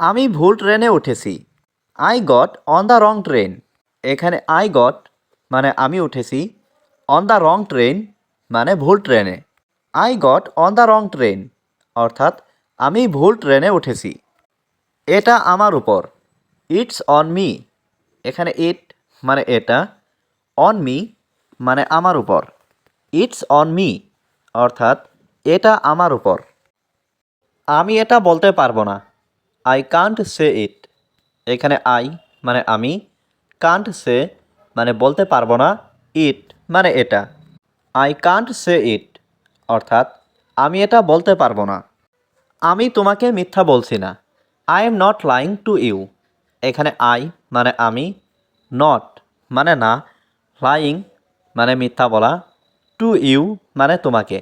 আমি ভুল ট্রেনে উঠেছি। I got on the wrong train এখানে আই গট মানে আমি উঠেছি। অন দ্য রং ট্রেন মানে ভুল ট্রেনে I got on the wrong train অর্থাৎ আমি ভুল ট্রেনে উঠেছি। এটা আমার উপর। ইটস অন মি এখানে ইট মানে এটা। অন মি মানে আমার উপর। ইটস অন মি অর্থাৎ এটা আমার উপর। আমি এটা বলতে পারব না। আই কান্ট সে ইট এখানে আই মানে আমি। কান্ট সে মানে বলতে পারব না। ইট মানে এটা। আই কান্ট সে ইট অর্থাৎ আমি এটা বলতে পারব না। আমি তোমাকে মিথ্যা বলছি না। I am not lying to you এখানে আই মানে আমি। নট মানে না। লাইং মানে মিথ্যা বলা। টু ইউ মানে তোমাকে।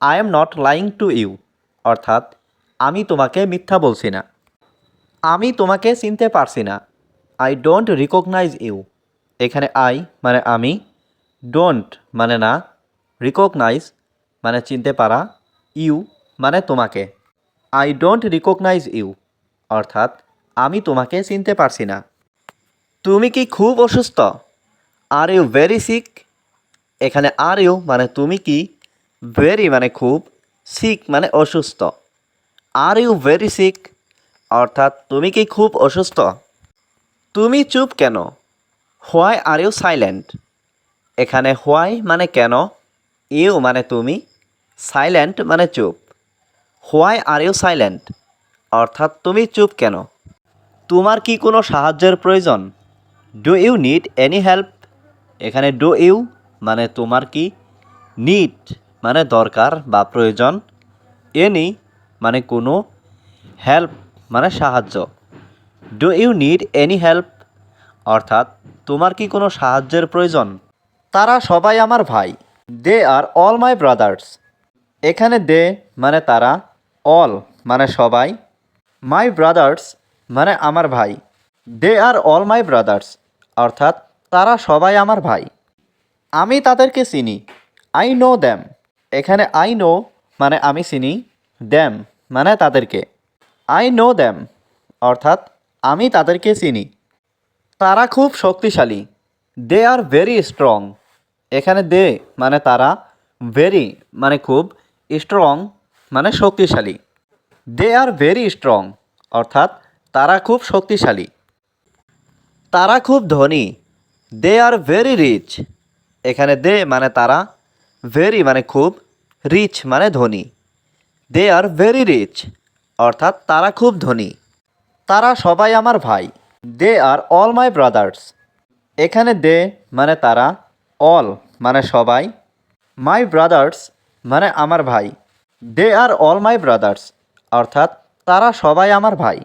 I am not lying to you অর্থাৎ আমি তোমাকে মিথ্যা বলছি না। আমি তোমাকে চিনতে পারছি না। আই ডোন্ট রিকগনাইজ ইউ এখানে আই মানে আমি। ডোন্ট মানে না। রিকগনাইজ মানে চিনতে পারা। ইউ মানে তোমাকে। আই ডোন্ট রিকগনাইজ ইউ অর্থাৎ আমি তোমাকে চিনতে পারছি না। তুমি কি খুব অসুস্থ? আর ইউ ভেরি সিক এখানে আর ইউ মানে তুমি কি? ভেরি মানে খুব। সিক মানে অসুস্থ। আর ইউ ভেরি সিক অর্থাৎ তুমি কি খুব অসুস্থ? তুমি চুপ কেন? Why are you silent? এখানে হোয়াই মানে কেন? ইউ মানে তুমি? সাইলেন্ট মানে চুপ। Why are you silent? অর্থাৎ তুমি চুপ কেন? তোমার কি কোনো সাহায্যের প্রয়োজন? Do you need any help? এখানে ডু ইউ মানে তোমার কি? নিড মানে দরকার বা প্রয়োজন। এনি মানে কোনো হেল্প। মানে সাহায্য। Do you need any help অর্থাৎ, তোমার কি কোনো সাহায্যের প্রয়োজন? তারা সবাই আমার ভাই। They are all my brothers এখানে দে মানে তারা। অল মানে সবাই। মাই ব্রাদার্স মানে আমার ভাই। They are all my brothers অর্থাৎ, তারা সবাই আমার ভাই। আমি তাদেরকে চিনি। আই নো দ্যাম এখানে আই নো মানে আমি চিনি। দ্যাম মানে তাদেরকে। আই নো দ্যাম অর্থাৎ আমি তাদেরকে চিনি। তারা খুব শক্তিশালী। দে আর ভেরি স্ট্রং এখানে দে মানে তারা ভেরি মানে খুব স্ট্রং মানে শক্তিশালী। দে আর ভেরি স্ট্রং অর্থাৎ তারা খুব শক্তিশালী। তারা খুব ধনী। দে আর ভেরি রিচ এখানে দে মানে তারা ভেরি মানে খুব রিচ মানে ধনী। দে আর ভেরি রিচ অর্থাৎ তারা খুব ধনী। তারা সবাই আমার ভাই। They are all my brothers. এখানে দে মানে তারা, অল মানে সবাই। মাই ব্রাদার্স মানে আমার ভাই। They are all my brothers, অর্থাৎ তারা সবাই আমার ভাই।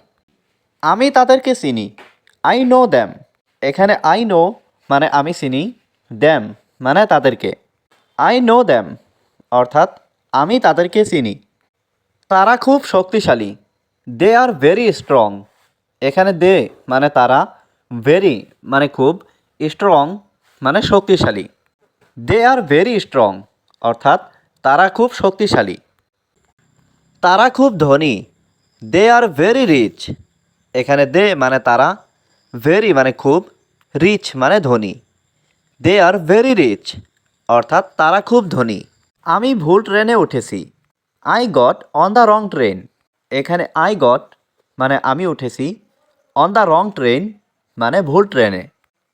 আমি তাদেরকে চিনি। আই নো দ্যাম এখানে আই নো মানে আমি চিনি দ্যাম মানে তাদেরকে। আই নো দ্যাম অর্থাৎ আমি তাদেরকে চিনি। তারা খুব শক্তিশালী। দে আর ভেরি স্ট্রং এখানে দে মানে তারা। ভেরি মানে খুব স্ট্রং মানে শক্তিশালী। দে আর ভেরি স্ট্রং অর্থাৎ তারা খুব শক্তিশালী। তারা খুব ধনী। দে আর ভেরি রিচ এখানে দে মানে তারা। ভেরি মানে খুব রিচ মানে ধনী। দে আর ভেরি রিচ অর্থাৎ তারা খুব ধনী। আমি ভুল ট্রেনে উঠেছি। I got on the wrong train এখানে আই গট মানে আমি উঠেছি অন দ্য রং ট্রেন মানে ভুল ট্রেনে।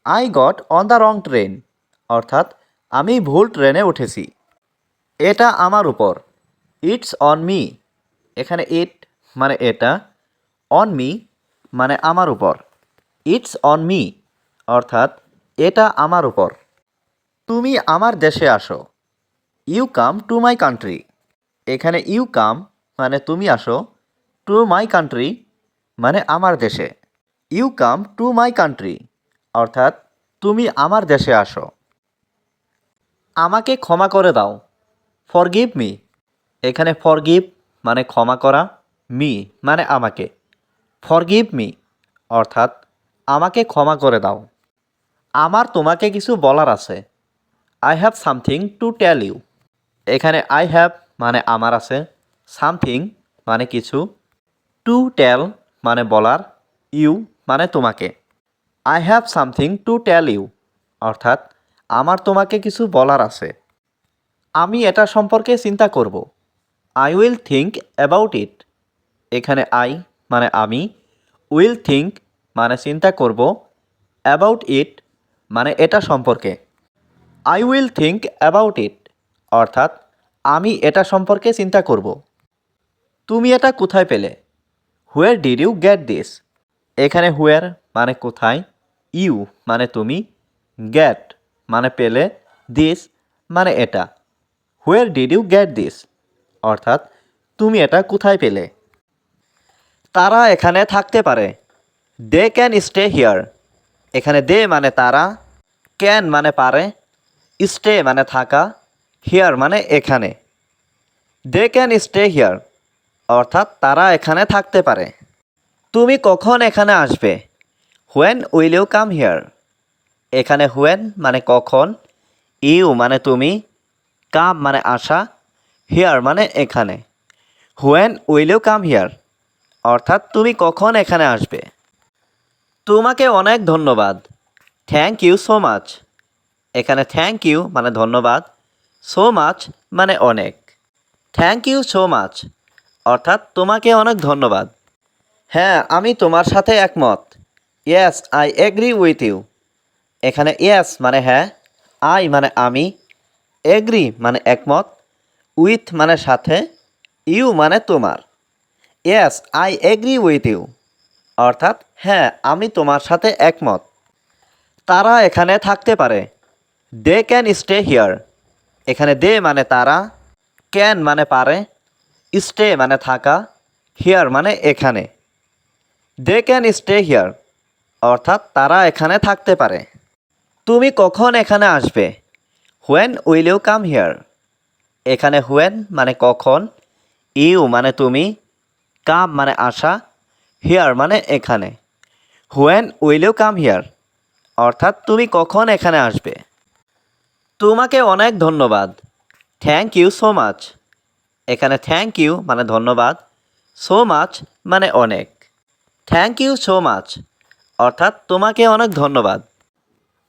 I got on the wrong train অর্থাৎ আমি ভুল ট্রেনে উঠেছি। এটা আমার উপর। ইটস অন মি এখানে ইট মানে এটা অন মি মানে আমার উপর। ইটস অন মি অর্থাৎ এটা আমার উপর। তুমি আমার দেশে আসো। You come to my country এখানে ইউ কাম মানে তুমি আসো টু মাই কান্ট্রি মানে আমার দেশে। You come to my country অর্থাৎ তুমি আমার দেশে আসো। আমাকে ক্ষমা করে দাও। ফরগিভ মি এখানে ফরগিভ মানে ক্ষমা করা মি মানে আমাকে। ফরগিভ মি অর্থাৎ আমাকে ক্ষমা করে দাও। আমার তোমাকে কিছু বলার আছে। I have something to tell you এখানে আই হ্যাভ মানে আমার আছে সামথিং মানে কিছু, টু টেল মানে বলার, ইউ মানে তোমাকে। I have something to tell you, অর্থাৎ আমার তোমাকে কিছু বলার আছে। আমি এটা সম্পর্কে চিন্তা করব। I will think about it. এখানে আই মানে আমি, উইল থিঙ্ক মানে চিন্তা করব, অ্যাবাউট ইট মানে এটা সম্পর্কে। I will think about it, অর্থাৎ আমি এটা সম্পর্কে চিন্তা করব। তুমি এটা কোথায় পেলে? Where did you get this এখানে হুয়ার মানে কোথায়? ইউ মানে তুমি। গেট মানে পেলে। দিস মানে এটা। Where did you get this অর্থাৎ তুমি এটা কোথায় পেলে? তারা এখানে থাকতে পারে। দে ক্যান স্টে হিয়ার এখানে দে মানে তারা। ক্যান মানে পারে। স্টে মানে থাকা। হিয়ার মানে এখানে। দে ক্যান স্টে হিয়ার অর্থাৎ তারা এখানে থাকতে পারে। তুমি কখন এখানে আসবে? When will you come here এখানে হোয়েন মানে কখন ইউ মানে তুমি কাম মানে আসা হিয়ার মানে এখানে। When will you come here অর্থাৎ তুমি কখন এখানে আসবে? তোমাকে অনেক ধন্যবাদ। থ্যাংক ইউ সো মাচ এখানে থ্যাংক ইউ মানে ধন্যবাদ। সো মাচ মানে অনেক। থ্যাংক ইউ সো মাচ অর্থাৎ তোমাকে অনেক ধন্যবাদ। হ্যাঁ আমি তোমার সাথে একমত। Yes I agree with you এখানে ইয়েস মানে হ্যাঁ আই মানে আমি। এগ্রি মানে একমত। উইথ মানে সাথে। ইউ মানে তোমার। Yes I agree with you অর্থাৎ হ্যাঁ আমি তোমার সাথে একমত। তারা এখানে থাকতে পারে। দে ক্যান স্টে হিয়ার এখানে দে মানে তারা, ক্যান মানে পারে, স্টে মানে থাকা, হিয়ার মানে এখানে। দে ক্যান স্টে হিয়ার, অর্থাৎ তারা এখানে থাকতে পারে। তুমি কখন এখানে আসবে? When will you come here এখানে হোয়েন মানে কখন ইউ মানে তুমি কাম মানে আসা হিয়ার মানে এখানে। When will you come here অর্থাৎ তুমি কখন এখানে আসবে? তোমাকে অনেক ধন্যবাদ। থ্যাংক ইউ সো মাচ এখানে থ্যাংক ইউ মানে ধন্যবাদ। সো মাচ মানে অনেক। থ্যাংক ইউ সো মাচ অর্থাৎ তোমাকে অনেক ধন্যবাদ।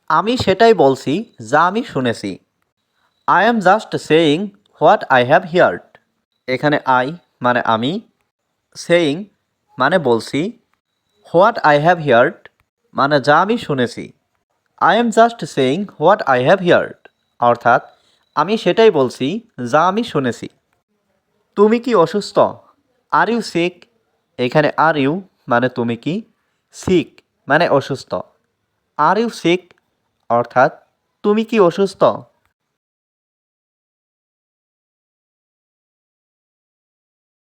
আমি সেটাই বলছি যা আমি শুনেছি। I am just saying what I have heard এখানে আই মানে আমি। সেইং মানে বলছি। হোয়াট আই হ্যাভ হিয়ার্ড মানে যা আমি শুনেছি। I am just saying what I have heard অর্থাৎ, আমি সেটাই বলছি যা আমি শুনেছি। তুমি কি অসুস্থ? আর ইউ সিক এখানে আর ইউ মানে তুমি কি? সিক মানে অসুস্থ। আর ইউ সিক অর্থাৎ, তুমি কি অসুস্থ?